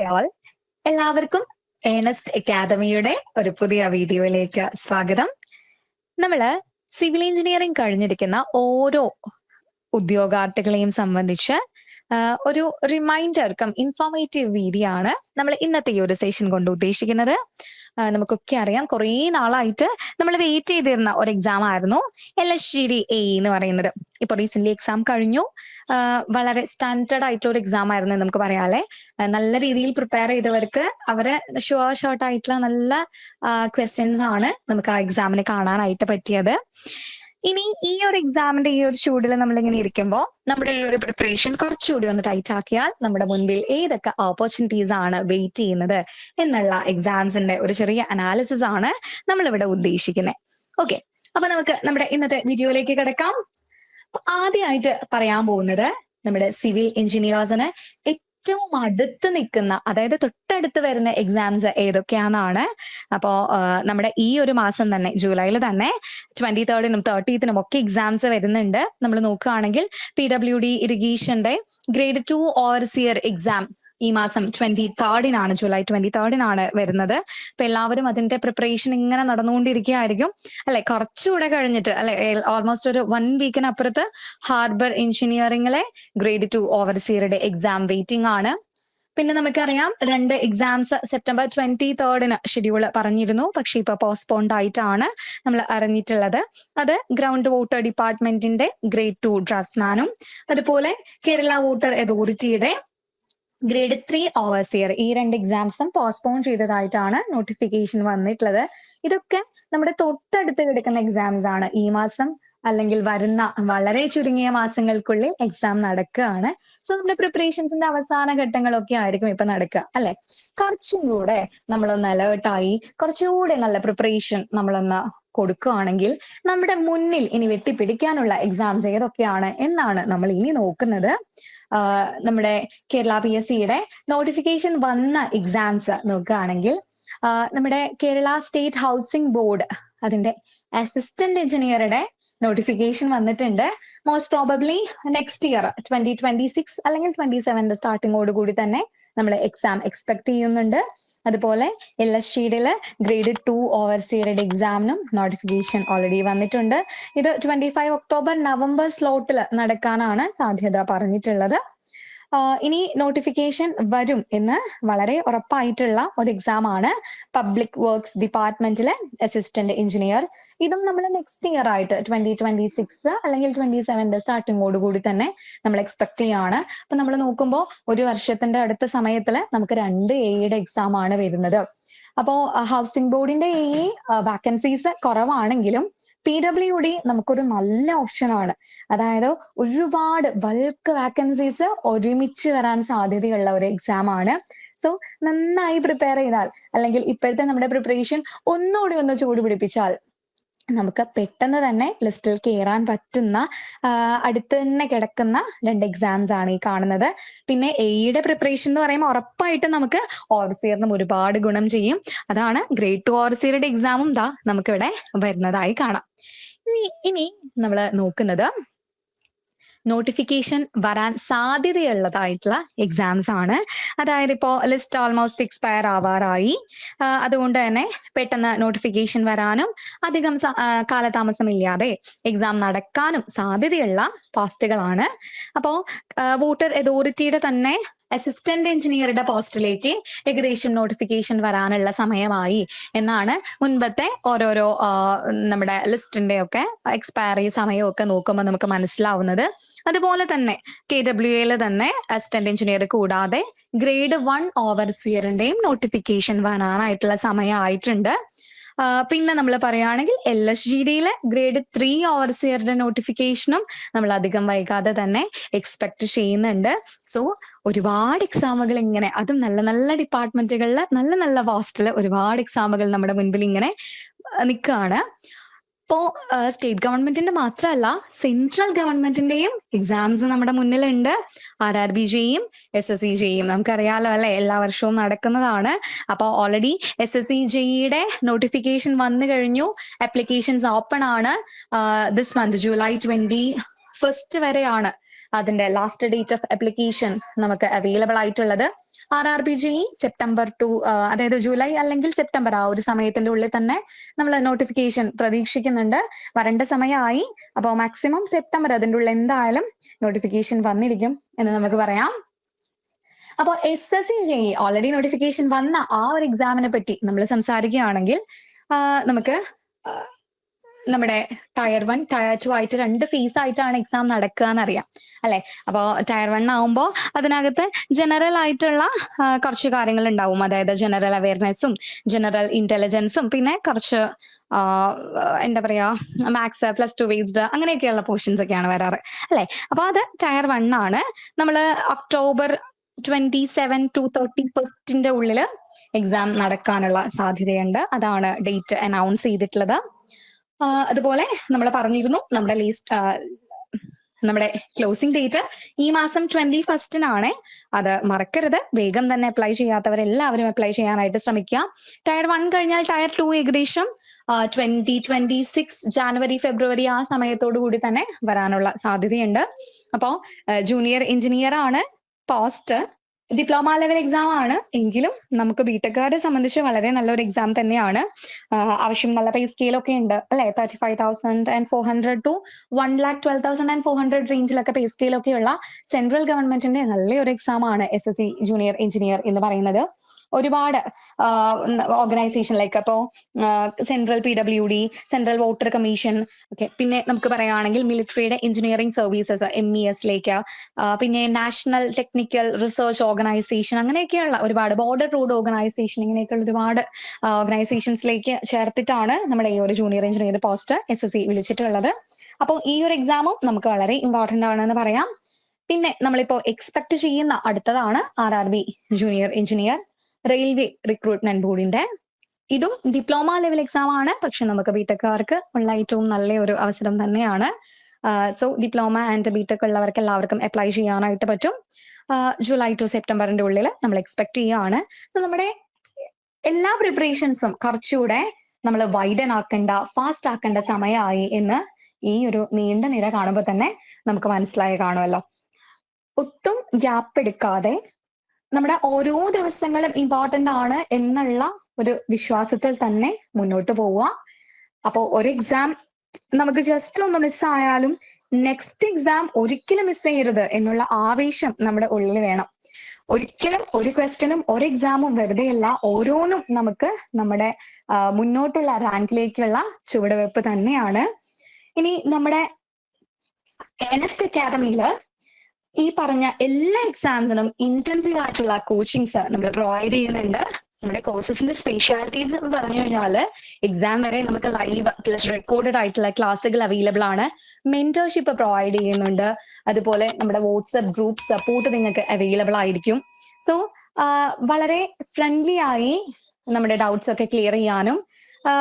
Hi all എല്ലാവർക്കും Ernest അക്കാദമിയുടെ ഒരു പുതിയ വീഡിയോയിലേക്ക് സ്വാഗതം. നമ്മൾ സിവിൽ എഞ്ചിനീയറിംഗ് കഴിഞ്ഞിരിക്കുന്ന ഓരോ ഉദ്യോഗാർത്ഥികളെയും സംബന്ധിച്ച് ഒരു റിമൈൻഡർ കം ഇൻഫോർമേറ്റീവ് വീഡിയോ ആണ് നമ്മൾ ഇന്നത്തെ ഈ ഒരു സെഷൻ കൊണ്ട് ഉദ്ദേശിക്കുന്നത്. നമുക്കൊക്കെ അറിയാം കുറേ നാളായിട്ട് നമ്മൾ വെയിറ്റ് ചെയ്തിരുന്ന ഒരു എക്സാം ആയിരുന്നു L S G D A എന്ന് പറയുന്നത്. ഇപ്പൊ റീസെന്റ് എക്സാം കഴിഞ്ഞു. വളരെ സ്റ്റാൻഡേർഡ് ആയിട്ടുള്ള ഒരു എക്സാം ആയിരുന്നു നമുക്ക് പറയാല്ലേ. നല്ല രീതിയിൽ പ്രിപ്പയർ ചെയ്തവർക്ക് അവരെ ഷുവർ ഷോർട്ട് ആയിട്ടുള്ള നല്ല ക്വസ്റ്റ്യൻസ് ആണ് നമുക്ക് ആ എക്സാമിന് കാണാനായിട്ട് പറ്റിയത്. ഇനി ഈ ഒരു എക്സാമിന്റെ ഈ ഒരു ചൂടിൽ നമ്മൾ ഇങ്ങനെ ഇരിക്കുമ്പോൾ നമ്മുടെ ഈ ഒരു പ്രിപ്പറേഷൻ കുറച്ചുകൂടി ഒന്ന് ടൈറ്റ് ആക്കിയാൽ നമ്മുടെ മുൻപിൽ ഏതൊക്കെ ഓപ്പർച്യൂണിറ്റീസ് ആണ് വെയിറ്റ് ചെയ്യുന്നത് എന്നുള്ള എക്സാംസിന്റെ ഒരു ചെറിയ അനാലിസിസ് ആണ് നമ്മൾ ഇവിടെ ഉദ്ദേശിക്കുന്നത് ഓക്കെ അപ്പൊ നമുക്ക് നമ്മുടെ ഇന്നത്തെ വീഡിയോയിലേക്ക് കിടക്കാം. ആദ്യമായിട്ട് പറയാൻ പോകുന്നത് നമ്മുടെ സിവിൽ എഞ്ചിനീയേഴ്സിന് ഏറ്റവും അടുത്ത് നിൽക്കുന്ന അതായത് തൊട്ടടുത്ത് വരുന്ന എക്സാംസ് ഏതൊക്കെയാണെന്നാണ്. അപ്പോ നമ്മുടെ ഈ ഒരു മാസം തന്നെ ജൂലൈയിൽ തന്നെ ട്വന്റി തേർഡിനും തേർട്ടീത്തിനും ഒക്കെ എക്സാംസ് വരുന്നുണ്ട്. നമ്മൾ നോക്കുകയാണെങ്കിൽ പി ഡബ്ല്യു ഡി ഇറിഗേഷന്റെ ഗ്രേഡ് ടു ഓവർസിയർ എക്സാം ഈ മാസം ട്വന്റി തേർഡിനാണ് ജൂലൈ ട്വന്റി തേർഡിനാണ് വരുന്നത്. അപ്പൊ എല്ലാവരും അതിന്റെ പ്രിപ്പറേഷൻ ഇങ്ങനെ നടന്നുകൊണ്ടിരിക്കുകയായിരിക്കും. അല്ലെ? കുറച്ചുകൂടെ കഴിഞ്ഞിട്ട് അല്ലെ ഓൾമോസ്റ്റ് ഒരു വൺ വീക്കിനപ്പുറത്ത് ഹാർബർ എഞ്ചിനീയറിംഗിലെ ഗ്രേഡ് ടു ഓവർസിയറുടെ എക്സാം വെയിറ്റിംഗ് ആണ്. പിന്നെ നമുക്കറിയാം രണ്ട് എക്സാംസ് സെപ്റ്റംബർ ട്വന്റി തേർഡിന് ഷെഡ്യൂൾ പറഞ്ഞിരുന്നു. പക്ഷെ ഇപ്പൊ പോസ്റ്റ്പോണ്ട് ആയിട്ടാണ് നമ്മൾ അറിഞ്ഞിട്ടുള്ളത്. അത് ഗ്രൗണ്ട് വോട്ടർ ഡിപ്പാർട്ട്മെന്റിന്റെ ഗ്രേഡ് ടു ഡ്രാഫ്റ്റ്സ്മാനും അതുപോലെ കേരള വോട്ടർ അതോറിറ്റിയുടെ ഗ്രേഡ് ത്രീ ഓവർസിയർ ഈ രണ്ട് എക്സാംസും പോസ്റ്റ്പോൺ ചെയ്തതായിട്ടാണ് നോട്ടിഫിക്കേഷൻ വന്നിട്ടുള്ളത്. ഇതൊക്കെ നമ്മുടെ തൊട്ടടുത്ത് കിടക്കുന്ന എക്സാംസ് ആണ്. ഈ മാസം അല്ലെങ്കിൽ വരുന്ന വളരെ ചുരുങ്ങിയ മാസങ്ങൾക്കുള്ളിൽ എക്സാം നടക്കുകയാണ്. സോ നമ്മുടെ പ്രിപ്പറേഷൻസിന്റെ അവസാന ഘട്ടങ്ങളൊക്കെ ആയിരിക്കും ഇപ്പൊ നടക്കുക അല്ലെ? കുറച്ചും കൂടെ നമ്മളൊന്ന് അലേർട്ടായി കുറച്ചുകൂടെ നല്ല പ്രിപ്പറേഷൻ നമ്മളൊന്ന് കൊടുക്കുകയാണെങ്കിൽ നമ്മുടെ മുന്നിൽ ഇനി വെട്ടിപ്പിടിക്കാനുള്ള എക്സാംസ് ഏതൊക്കെയാണ് എന്നാണ് നമ്മൾ ഇനി നോക്കുന്നത്. നമ്മുടെ കേരള പി എസ് സിയുടെ നോട്ടിഫിക്കേഷൻ വന്ന എക്സാംസ് നോക്കുകയാണെങ്കിൽ നമ്മുടെ കേരള സ്റ്റേറ്റ് ഹൗസിംഗ് ബോർഡ് അതിന്റെ അസിസ്റ്റന്റ് എഞ്ചിനീയറുടെ നോട്ടിഫിക്കേഷൻ വന്നിട്ടുണ്ട്. Most probably next year twenty twenty six അല്ലെങ്കിൽ ട്വന്റി സെവന്റെ സ്റ്റാർട്ടിങ്ങോട് കൂടി തന്നെ നമ്മൾ എക്സാം എക്സ്പെക്ട് ചെയ്യുന്നുണ്ട്. അതുപോലെ എൽ എസ് ഷീഡിൽ ഗ്രേഡ് ടു ഓവർ സീറഡ് എക്സാമിനും നോട്ടിഫിക്കേഷൻ ഓൾറെഡി വന്നിട്ടുണ്ട്. ഇത് ട്വന്റി ഫൈവ് ഒക്ടോബർ നവംബർ സ്ലോട്ടിൽ നടക്കാനാണ് സാധ്യത പറഞ്ഞിട്ടുള്ളത്. ഇനി നോട്ടിഫിക്കേഷൻ വരും എന്ന് വളരെ ഉറപ്പായിട്ടുള്ള ഒരു എക്സാം ആണ്. പബ്ലിക് വർക്ക്സ് ഡിപ്പാർട്ട്മെന്റിലെ അസിസ്റ്റന്റ് എഞ്ചിനീയർ ഇതും നമ്മൾ നെക്സ്റ്റ് ഇയർ ആയിട്ട് ട്വന്റി ട്വന്റി സിക്സ് അല്ലെങ്കിൽ ട്വന്റി സെവന്റെ സ്റ്റാർട്ടിങ്ങോട് കൂടി തന്നെ നമ്മൾ എക്സ്പെക്ട് ചെയ്യാണ്. അപ്പൊ നമ്മൾ നോക്കുമ്പോൾ ഒരു വർഷത്തിന്റെ അടുത്ത സമയത്തിൽ നമുക്ക് രണ്ട് എയുടെ എക്സാം ആണ് വരുന്നത്. അപ്പോ ഹൗസിംഗ് ബോർഡിന്റെ ഈ വാക്കൻസീസ് കുറവാണെങ്കിലും പി ഡബ്ല്യു ഡി നമുക്കൊരു നല്ല ഓപ്ഷനാണ് അതായത് ഒരുപാട് ബൾക്ക് വാക്കൻസീസ് ഒരുമിച്ച് വരാൻ സാധ്യതയുള്ള ഒരു എക്സാം ആണ്. സോ നന്നായി പ്രിപ്പയർ ചെയ്താൽ അല്ലെങ്കിൽ ഇപ്പോഴത്തെ നമ്മുടെ പ്രിപ്പറേഷൻ ഒന്നുകൂടി ഒന്ന് ചൂട് പിടിപ്പിച്ചാൽ നമുക്ക് പെട്ടെന്ന് തന്നെ ലിസ്റ്റിൽ കയറാൻ പറ്റുന്ന അടുത്ത് തന്നെ കിടക്കുന്ന രണ്ട് എക്സാംസ് ആണ് ഈ കാണുന്നത്. പിന്നെ എയുടെ പ്രിപ്പറേഷൻ എന്ന് പറയുമ്പോൾ ഉറപ്പായിട്ടും നമുക്ക് ഓർസിയറിനും ഒരുപാട് ഗുണം ചെയ്യും. അതാണ് ഗ്രേഡ് ടു ഓർസിയറുടെ എക്സാമും ദാ നമുക്കിവിടെ വരുന്നതായി കാണാം. ഇനി നമ്മൾ നോക്കുന്നത് നോട്ടിഫിക്കേഷൻ വരാൻ സാധ്യതയുള്ളതായിട്ടുള്ള എക്സാംസ് ആണ്. അതായത് ഇപ്പോൾ ലിസ്റ്റ് ഓൾമോസ്റ്റ് എക്സ്പയർ ആവാറായി. അതുകൊണ്ട് തന്നെ പെട്ടെന്ന് നോട്ടിഫിക്കേഷൻ വരാനും അധികം കാലതാമസമില്ലാതെ എക്സാം നടക്കാനും സാധ്യതയുള്ള പോസ്റ്റുകളാണ് അപ്പോൾ വോട്ടർ അതോറിറ്റിയുടെ തന്നെ അസിസ്റ്റന്റ് എഞ്ചിനീയറുടെ പോസ്റ്റിലേക്ക് ഏകദേശം നോട്ടിഫിക്കേഷൻ വരാനുള്ള സമയമായി എന്നാണ് മുൻപത്തെ ഓരോരോ നമ്മുടെ ലിസ്റ്റിന്റെ ഒക്കെ എക്സ്പയറി സമയമൊക്കെ നോക്കുമ്പോൾ നമുക്ക് മനസ്സിലാവുന്നത്. അതുപോലെ തന്നെ കെ ഡബ്ല്യു എയിൽ തന്നെ അസിസ്റ്റന്റ് എഞ്ചിനീയർ കൂടാതെ ഗ്രേഡ് വൺ ഓവർസിയറിന്റെയും നോട്ടിഫിക്കേഷൻ വരാനായിട്ടുള്ള സമയമായിട്ടുണ്ട്. പിന്നെ നമ്മൾ പറയുകയാണെങ്കിൽ എൽ എസ് ജി ഡിയിലെ ഗ്രേഡ് ത്രീ ഓവർസിയറുടെ നോട്ടിഫിക്കേഷനും നമ്മൾ അധികം വൈകാതെ തന്നെ എക്സ്പെക്ട് ചെയ്യുന്നുണ്ട്. സോ ഒരുപാട് എക്സാമുകൾ ഇങ്ങനെ അതും നല്ല നല്ല ഡിപ്പാർട്ട്മെന്റുകളിൽ നല്ല നല്ല പോസ്റ്റിൽ ഒരുപാട് എക്സാമുകൾ നമ്മുടെ മുൻപിൽ ഇങ്ങനെ നിൽക്കുകയാണ് ഇപ്പോ സ്റ്റേറ്റ് ഗവൺമെന്റിന്റെ മാത്രമല്ല സെൻട്രൽ ഗവൺമെന്റിന്റെയും എക്സാംസ് നമ്മുടെ മുന്നിലുണ്ട്. ആർ ആർ ബി ജെയും എസ് എസ് സി ജെയും. നമുക്കറിയാലോ അല്ലെ എല്ലാ വർഷവും നടക്കുന്നതാണ്. അപ്പോൾ ഓൾറെഡി എസ് എസ് സി ജെയുടെ നോട്ടിഫിക്കേഷൻ വന്നു കഴിഞ്ഞു. അപ്ലിക്കേഷൻസ് ഓപ്പൺ ആണ്. This month July twenty first വരെയാണ്. അതിന്റെ ലാസ്റ്റ് ഡേറ്റ് ഓഫ് അപ്ലിക്കേഷൻ നമുക്ക് അവൈലബിൾ ആയിട്ടുള്ളത്. R R B G September to അതായത് ജൂലൈ അല്ലെങ്കിൽ സെപ്റ്റംബർ ആ ഒരു സമയത്തിന്റെ ഉള്ളിൽ തന്നെ നമ്മൾ നോട്ടിഫിക്കേഷൻ പ്രതീക്ഷിക്കുന്നുണ്ട്. വരേണ്ട സമയമായി. അപ്പോൾ മാക്സിമം സെപ്റ്റംബർ അതിന്റെ ഉള്ളിൽ എന്തായാലും നോട്ടിഫിക്കേഷൻ വന്നിരിക്കും എന്ന് നമുക്ക് പറയാം. അപ്പോൾ S S C J already notification വന്ന ആ ഒരു എക്സാമിനെ പറ്റി നമ്മൾ സംസാരിക്കുകയാണെങ്കിൽ നമുക്ക് നമ്മുടെ ടയർ വൺ ടയർ ടു ആയിട്ട് രണ്ട് ഫേസ് ആയിട്ടാണ് എക്സാം നടക്കുക എന്നറിയാം. അല്ലെ? അപ്പോൾ ടയർ വൺ ആവുമ്പോൾ അതിനകത്ത് ജനറൽ ആയിട്ടുള്ള കുറച്ച് കാര്യങ്ങൾ ഉണ്ടാവും. അതായത് ജനറൽ അവയർനെസ്സും ജനറൽ ഇന്റലിജൻസും പിന്നെ കുറച്ച് എന്താ പറയാ മാത്സ് പ്ലസ് ടു ബേസ്ഡ് അങ്ങനെയൊക്കെയുള്ള പോർഷൻസ് ഒക്കെയാണ് വരാറ്. അല്ലെ? അപ്പൊ അത് ടയർ വൺ ആണ്. നമ്മൾ October twenty seven to thirty ഫസ്റ്റിന്റെ ഉള്ളിൽ എക്സാം നടക്കാനുള്ള സാധ്യതയുണ്ട്. അതാണ് ഡേറ്റ് അനൗൺസ് ചെയ്തിട്ടുള്ളത്. അതുപോലെ നമ്മൾ പറഞ്ഞിരുന്നു നമ്മുടെ ലീസ്റ്റ് നമ്മുടെ ക്ലോസിംഗ് ഡേറ്റ് ഈ മാസം ട്വന്റി ഫസ്റ്റിനാണ് അത് മറക്കരുത്. വേഗം തന്നെ അപ്ലൈ ചെയ്യാത്തവരെല്ലാവരും അപ്ലൈ ചെയ്യാനായിട്ട് ശ്രമിക്കുക. ടയർ വൺ കഴിഞ്ഞാൽ ടയർ ടു ഏകദേശം twenty twenty six January February ആ സമയത്തോടു കൂടി തന്നെ വരാനുള്ള സാധ്യതയുണ്ട്. അപ്പോൾ ജൂനിയർ എഞ്ചിനീയർ ആണ് പോസ്റ്റ് ഡിപ്ലോമ ലെവൽ എക്സാം ആണ്. എങ്കിലും നമുക്ക് ബിടെക്കാരെ സംബന്ധിച്ച് വളരെ നല്ലൊരു എക്സാം തന്നെയാണ്. ആവശ്യം നല്ല പേ സ്കെയിലൊക്കെ ഉണ്ട് അല്ലെ? Thirty five thousand and four hundred to one lakh twelve thousand and four hundred റേഞ്ചിലൊക്കെ pay സ്കെയിലൊക്കെ ഉള്ള സെൻട്രൽ ഗവൺമെന്റിന്റെ നല്ലൊരു എക്സാം ആണ് S S C junior engineer എന്ന് പറയുന്നത്. ഒരുപാട് ഓർഗനൈസേഷൻ ലൈക്ക് അപ്പോ central P W D central water commission okay പിന്നെ നമുക്ക് പറയുകയാണെങ്കിൽ മിലിറ്ററിയുടെ എഞ്ചിനീയറിംഗ് സർവീസസ് എം ഇ എസിലേക്ക് പിന്നെ നാഷണൽ ടെക്നിക്കൽ റിസർച്ച് അങ്ങനെയൊക്കെയുള്ള ഒരുപാട് ബോർഡർ റോഡ് ഓർഗനൈസേഷൻ ഇങ്ങനെയൊക്കെയുള്ള ഒരുപാട് ഓർഗനൈസേഷൻസിലേക്ക് ചേർത്തിട്ടാണ് നമ്മുടെ ഈ ഒരു junior engineer post S S C വിളിച്ചിട്ടുള്ളത്. അപ്പോൾ ഈ ഒരു എക്സാമും നമുക്ക് വളരെ ഇമ്പോർട്ടന്റ് ആണെന്ന് പറയാം. പിന്നെ നമ്മളിപ്പോൾ എക്സ്പെക്ട് ചെയ്യുന്ന അടുത്തതാണ് R R B junior engineer railway recruitment ബോർഡിന്റെ ഇതും ഡിപ്ലോമ ലെവൽ എക്സാം ആണ്. പക്ഷെ നമുക്ക് ബിടെക്കാർക്ക് ഉള്ള ഏറ്റവും നല്ല ഒരു അവസരം തന്നെയാണ്. സോ ഡിപ്ലോമ ആൻഡ് ബിടെക് ഉള്ളവർക്ക് എല്ലാവർക്കും അപ്ലൈ ചെയ്യാനായിട്ട് പറ്റും. ജൂലൈ ടു സെപ്റ്റംബറിന്റെ ഉള്ളിൽ നമ്മൾ എക്സ്പെക്ട് ചെയ്യുകയാണ് സോ നമ്മുടെ എല്ലാ പ്രിപ്പറേഷൻസും കുറച്ചുകൂടെ നമ്മൾ വൈഡൻ ആക്കേണ്ട ഫാസ്റ്റ് ആക്കേണ്ട സമയമായി എന്ന് ഈ ഒരു നീണ്ട നിര കാണുമ്പോൾ തന്നെ നമുക്ക് മനസ്സിലായി കാണുമല്ലോ ഒട്ടും ഗ്യാപ്പ് എടുക്കാതെ നമ്മുടെ ഓരോ ദിവസങ്ങളും ഇമ്പോർട്ടന്റ് ആണ് എന്നുള്ള ഒരു വിശ്വാസത്തിൽ തന്നെ മുന്നോട്ട് പോവുക. അപ്പോൾ ഒരു എക്സാം നമുക്ക് ജസ്റ്റ് ഒന്ന് മിസ്സായാലും നെക്സ്റ്റ് എക്സാം ഒരിക്കലും മിസ് ചെയ്യരുത് എന്നുള്ള ആവേശം നമ്മുടെ ഉള്ളിൽ വേണം. ഒരിക്കലും ഒരു ക്വസ്റ്റ്യനും ഒരു എക്സാമും വെറുതെ വെറുതെയല്ല ഓരോന്നും നമുക്ക് നമ്മുടെ മുന്നോട്ടുള്ള റാങ്കിലേക്കുള്ള ചുവടുവെപ്പ് തന്നെയാണ്. ഇനി നമ്മുടെ ഏണസ്റ്റ് അക്കാദമിയിൽ ഈ പറഞ്ഞ എല്ലാ എക്സാംസിനും ഇന്റൻസീവ് ആയിട്ടുള്ള കോച്ചിങ്സ് നമ്മൾ പ്രൊവൈഡ് ചെയ്യുന്നുണ്ട്. നമ്മുടെ കോഴ്സസിന്റെ സ്പെഷ്യാലിറ്റീസ് എന്ന് പറഞ്ഞു കഴിഞ്ഞാൽ എക്സാം വരെ നമുക്ക് ലൈവ് പ്ലസ് റെക്കോർഡഡ് ആയിട്ടുള്ള ക്ലാസ്സുകൾ അവൈലബിൾ ആണ്. മെന്റർഷിപ്പ് പ്രൊവൈഡ് ചെയ്യുന്നുണ്ട്. അതുപോലെ നമ്മുടെ വാട്സ്ആപ്പ് ഗ്രൂപ്പ് സപ്പോർട്ട് നിങ്ങൾക്ക് അവൈലബിൾ ആയിരിക്കും. സോ വളരെ ഫ്രണ്ട്ലി ആയി നമ്മുടെ ഡൗട്ട്സ് ഒക്കെ ക്ലിയർ ചെയ്യാനും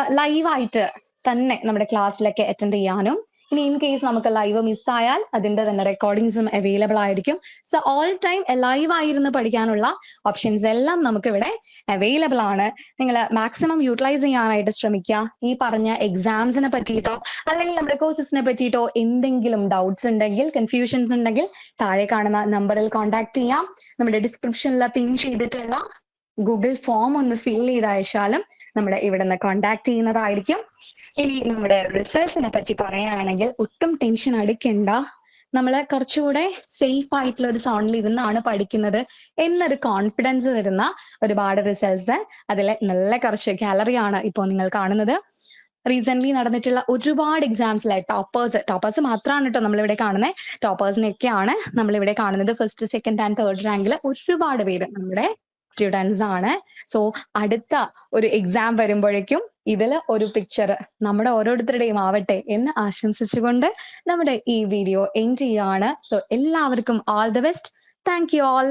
ലൈവായിട്ട് തന്നെ നമ്മുടെ ക്ലാസ്സിലൊക്കെ അറ്റൻഡ് ചെയ്യാനും ഇനി ഇൻ കേസ് നമുക്ക് ലൈവ് മിസ്സായാൽ അതിന്റെ തന്നെ റെക്കോർഡിങ്സും അവൈലബിൾ ആയിരിക്കും. സോ ഓൾ ടൈം ലൈവ് ആയിരുന്ന് പഠിക്കാനുള്ള ഓപ്ഷൻസ് എല്ലാം നമുക്ക് ഇവിടെ അവൈലബിൾ ആണ്. നിങ്ങൾ മാക്സിമം യൂട്ടിലൈസ് ചെയ്യാനായിട്ട് ശ്രമിക്കുക. ഈ പറഞ്ഞ എക്സാംസിനെ പറ്റിയിട്ടോ അല്ലെങ്കിൽ നമ്മുടെ കോഴ്സസിനെ പറ്റിയിട്ടോ എന്തെങ്കിലും ഡൗട്ട്സ് ഉണ്ടെങ്കിൽ കൺഫ്യൂഷൻസ് ഉണ്ടെങ്കിൽ താഴെ കാണുന്ന നമ്പറിൽ കോൺടാക്ട് ചെയ്യാം. നമ്മുടെ ഡിസ്ക്രിപ്ഷനിൽ പിൻ ചെയ്തിട്ടുള്ള ഗൂഗിൾ ഫോം ഒന്ന് ഫിൽ ചെയ്ത് അയച്ചാലും നമ്മുടെ ഇവിടെ നിന്ന് കോൺടാക്ട് ചെയ്യുന്നതായിരിക്കും. ഇനി നമ്മുടെ റിസൾട്ട്സിനെ പറ്റി പറയുകയാണെങ്കിൽ ഒട്ടും ടെൻഷൻ അടിക്കണ്ട. നമ്മളെ കുറച്ചുകൂടെ സേഫ് ആയിട്ടുള്ള ഒരു സൗണ്ടിൽ ഇരുന്നാണ് പഠിക്കുന്നത് എന്നൊരു കോൺഫിഡൻസ് തരുന്ന ഒരുപാട് റിസൾട്ട്സ് അതിലെ നല്ല കുറച്ച് ഗാലറിയാണ് ഇപ്പോൾ നിങ്ങൾ കാണുന്നത്. റീസെന്റ് നടന്നിട്ടുള്ള ഒരുപാട് എക്സാംസിലെ ടോപ്പേഴ്സ് ടോപ്പേഴ്സ് മാത്രമാണ് കേട്ടോ നമ്മളിവിടെ കാണുന്നത് ടോപ്പേഴ്സിനൊക്കെയാണ് നമ്മളിവിടെ കാണുന്നത്. ഫസ്റ്റ് സെക്കൻഡ് ആൻഡ് തേർഡ് റാങ്കിൽ ഒരുപാട് പേര് നമ്മുടെ സ്റ്റുഡൻസ് ആണ്. സോ അടുത്ത ഒരു എക്സാം വരുമ്പോഴേക്കും ഇതിൽ ഒരു പിക്ചർ നമ്മുടെ ഓരോരുത്തരുടെയും ആവട്ടെ എന്ന് ആശംസിച്ചുകൊണ്ട് നമ്മുടെ ഈ വീഡിയോ എൻഡ് ചെയ്യാണ്. സോ എല്ലാവർക്കും all the best thank you all